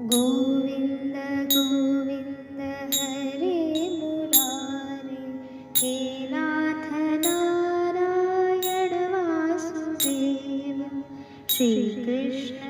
गोविन्द गोविन्द हरे मुरारे हे नाथ नारायण वासुदेव श्रीकृष्ण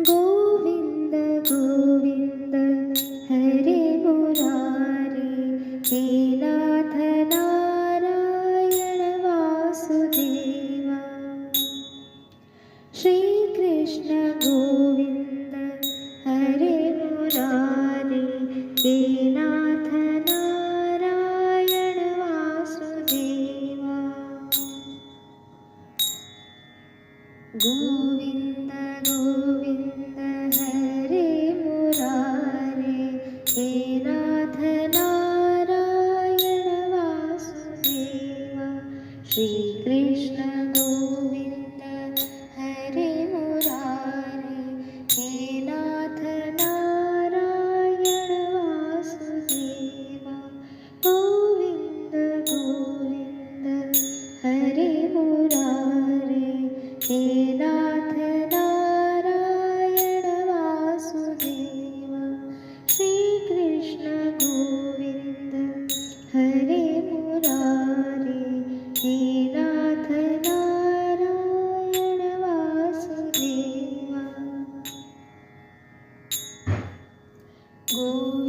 गोविन्द गोविन्द हरे मुरारे हे नाथ नारायण वासुदेवा। श्रीकृष्ण गोविन्द हरे मुरारे हे नाथ नारायण वासुदेवा। गोविन्द श्रीकृष्ण गोविन्द हरे